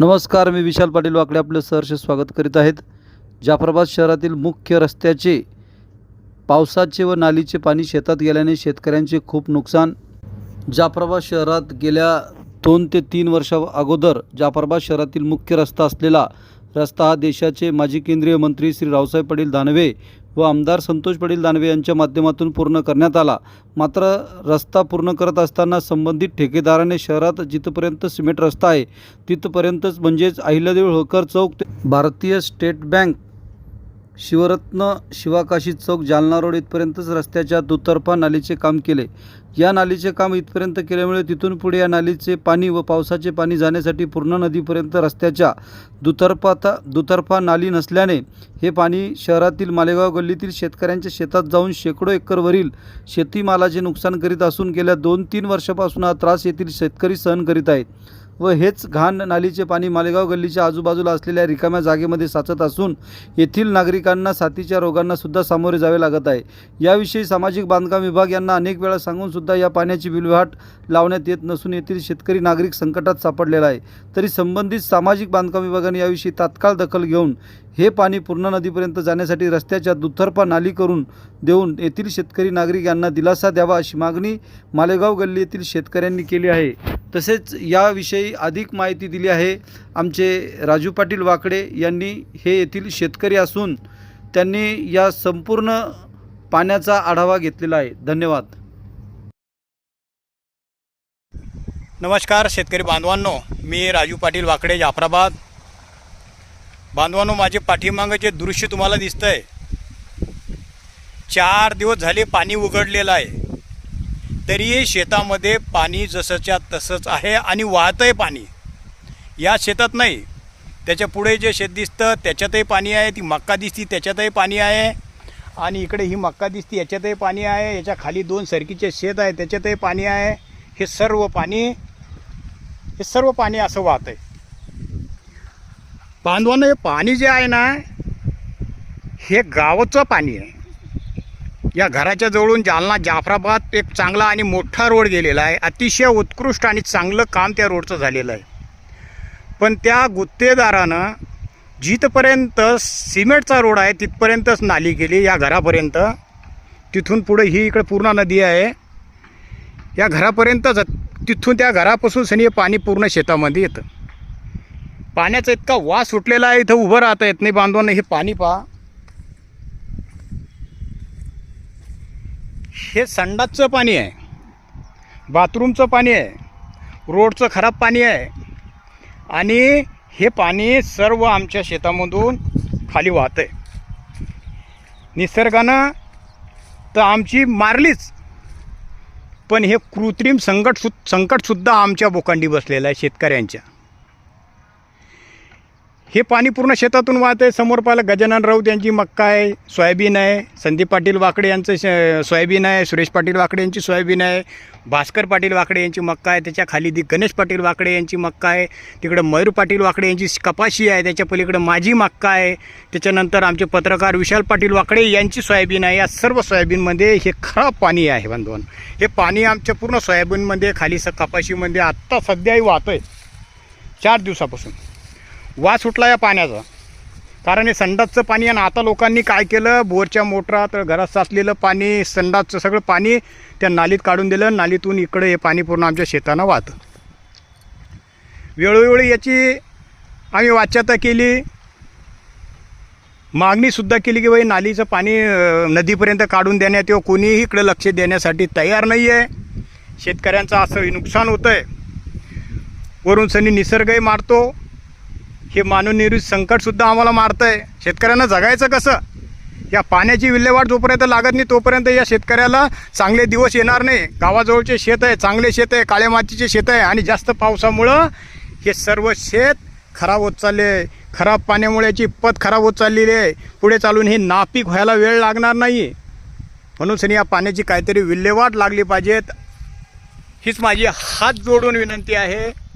नमस्कार मी विशाल पाटील वाकडे आपलं सहर्ष स्वागत करीत आहेत. जाफराबाद शहरातील मुख्य रस्त्याचे पावसाचे व नालीचे पाणी शेतात गेल्याने शेतकऱ्यांचे खूप नुकसान. जाफराबाद शहरात गेल्या दोन ते तीन वर्षा अगोदर जाफराबाद शहरातील मुख्य रस्ता असलेला रस्ता हा देशाचे माजी केंद्रीय मंत्री श्री रावसाहेब पाटील दानवे व आमदार संतोष पाटील दानवे यांच्या माध्यमातून पूर्ण करण्यात आला. मात्र रस्ता पूर्ण करत असताना संबंधित ठेकेदाराने शहरात जिथपर्यंत सिमेंट रस्ता आहे तिथपर्यंतच म्हणजेच अहिल्यादेवी होळकर चौक ते Bharatiya state bank Shivratna Shivakashi chowk Jalna road इथपर्यंतच रस्त्याच्या दुतर्फा नालीचे काम केले. या नालीचे काम इथपर्यंत केल्यामुळे तिथून पुढे या नालीचे पाणी व पावसाचे पाणी जाण्यासाठी पूर्ण नदीपर्यंत रस्त्याच्या दुतर्फा दुतर्फा नाली नसल्याने हे पाणी शहरातील मालेगाव गल्लीतील शेतकऱ्यांच्या शेतात जाऊन शेकडो एकरवरील शेतीमालाचे नुकसान करीत असून गेल्या दोन तीन वर्षापासून हा त्रास येथील शेतकरी सहन करीत आहेत. व हेच घाण नालीचे पाणी मालेगाव गल्लीच्या आजूबाजूला असलेल्या रिकाम्या जागेमध्ये साचत असून येथील नागरिकांना साथीच्या रोगांना सुद्धा सामोरे जावे लागत आहे. याविषयी सामाजिक बांधकाम विभाग यांना अनेक वेळा सांगून सुद्धा या पाण्याची विल्हेवाट लावण्यात येत नसून येथील शेतकरी नागरिक संकटात सापडलेला आहे. तरी संबंधित सामाजिक बांधकाम विभागाने याविषयी तात्काळ दखल घेऊन हे पाणी पूर्ण नदीपर्यंत जाण्यासाठी रस्त्याच्या दुथर्पा नाली करून देऊन येथील शेतकरी नागरिक यांना दिलासा द्यावा अशी मागणी मालेगाव गल्ली येथील शेतकऱ्यांनी केली आहे. तसेच याविषयी अधिक माहिती दिली आहे आमचे राजू पाटील वाकडे यांनी. हे येथील शेतकरी असून त्यांनी या संपूर्ण पाण्याचा आढावा घेतलेला आहे. धन्यवाद. नमस्कार शेतकरी बांधवांनो मी राजू पाटील वाकडे जाफराबाद. बांधवांनो माझे पाठीमागं जे दृश्य तुम्हाला दिसतंय. चार दिवस झाले पाणी उघडलेलं आहे. तरीही शेतामध्ये पाणी जसंच्या तसंच आहे आणि वाहतंय पाणी. या शेतात नाही. त्याच्या पुढे जे शेत दिसतं त्याच्यातही पाणी आहे. ती मक्का दिसती त्याच्यातही पाणी आहे. आणि इकडे ही मक्का दिसती याच्यातही पाणी आहे. याच्या खाली दोन सरकीचे शेत आहे त्याच्यातही पाणी आहे. हे सर्व पाणी हे सर्व पाणी असं वाहत आहे बांधवांना हे पाणी जे आहे ना हे गावाचं पाणी आहे. या घराच्या जवळून जालना जाफराबाद एक चांगला आणि मोठा रोड गेलेला आहे. अतिशय उत्कृष्ट आणि चांगलं काम त्या रोडचं झालेलं आहे. पण त्या गुत्तेदारानं जिथपर्यंत सिमेंटचा रोड आहे तिथपर्यंतच नाली गेली या घरापर्यंत. तिथून पुढे ही इकडे पूर्ण नदी आहे. या घरापर्यंतच तिथून त्या घरापासून सनी हे पाणी पूर्ण शेतामध्ये येतं. पाण्याचा इतका वास सुटलेला आहे इथं उभं राहता येत नाही बांधवांना हे पाणी पहा. हे संडासचं पाणी आहे. बाथरूमचं पाणी आहे. रोडचं खराब पाणी आहे. आणि हे पाणी सर्व आमच्या शेतामधून खाली वाहतं आहे निसर्गानं तर आमची मारलीच. पण हे कृत्रिम संकट सु संकटसुद्धा आमच्या बोकांडी बसलेलं आहे शेतकऱ्यांच्या. हे पाणी पूर्ण शेतातून वाहत आहे. समोर पाहिलं गजानन राऊत यांची मक्का आहे सोयाबीन आहे संदीप पाटील वाकडे यांचं श सोयाबीन आहे सुरेश पाटील वाकडे यांची सोयाबीन आहे भास्कर पाटील वाकडे यांची मक्का आहे त्याच्याखाली दी गणेश पाटील वाकडे यांची मक्का आहे तिकडं मयूर पाटील वाकडे यांची कपाशी आहे त्याच्या पलीकडं माझी मक्का आहे त्याच्यानंतर आमचे पत्रकार विशाल पाटील वाकडे यांची सोयाबीन आहे. या सर्व सोयाबीनमध्ये हे खराब पाणी आहे बांधवान हे पाणी आमच्या पूर्ण सोयाबीनमध्ये खाली स कपाशीमध्ये आत्ता सध्याही वाहतं आहे चार दिवसापासून. वास सुटला या पाण्याचा. कारण हे संडासचं पाणी आणि आता लोकांनी काय केलं? बोरच्या मोटरात घरात साचलेलं पाणी संडासचं सगळं पाणी त्या नालीत काढून दिलं. नालीतून इकडे हे पाणी पूर्ण आमच्या शेतानं वाहतं. वेळोवेळी याची आम्ही वाच्यता केली. मागणीसुद्धा केली की बाई नालीचं पाणी नदीपर्यंत काढून देण्यात येऊ. कोणीही इकडे लक्ष देण्यासाठी तयार नाही आहे शेतकऱ्यांचं असं नुकसान होतं आहे वरून सनी निसर्गही मारतो. हे मानवनिर्मित संकटसुद्धा आम्हाला मारतं आहे शेतकऱ्यांना जगायचं कसं? या पाण्याची विल्हेवाट जोपर्यंत लागत नाही तोपर्यंत या शेतकऱ्याला चांगले दिवस येणार नाही. गावाजवळचे शेत आहे चांगले शेत आहे काळ्या मातीचे शेत आहे आणि जास्त पावसामुळं हे सर्व शेत खराब होत चालले आहे. खराब पाण्यामुळे याची पत खराब होत चाललेली आहे. पुढे चालून हे नापीक व्हायला वेळ लागणार नाही. म्हणून सनी या पाण्याची काहीतरी विल्हेवाट लागली पाहिजेत. हीच माझी हात जोडून विनंती आहे.